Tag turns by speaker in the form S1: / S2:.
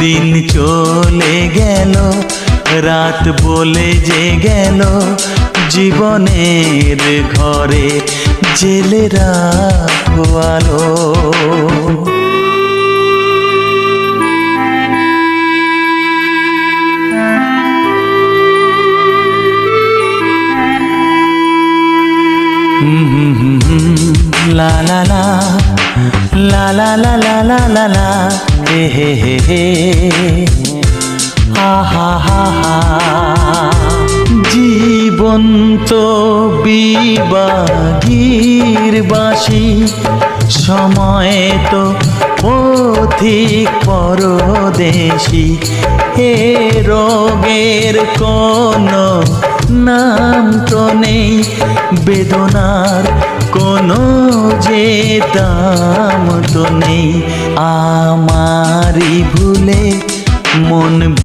S1: দিন চলে গেল রাত বলে যে গেল জীবনের ঘরে জেলে রাখো আলো লা লা লা লা লা লা লা লা লা লা, হে হে হে হে। হা হা হা জীবন্ত বিবাগীর বাসি, সময় তো পথিক পরদেশি। হে রোগের কোনো নাম তো নেই, বেদনার কোনো যে দাম তো নেই। আমারই ভুলে মন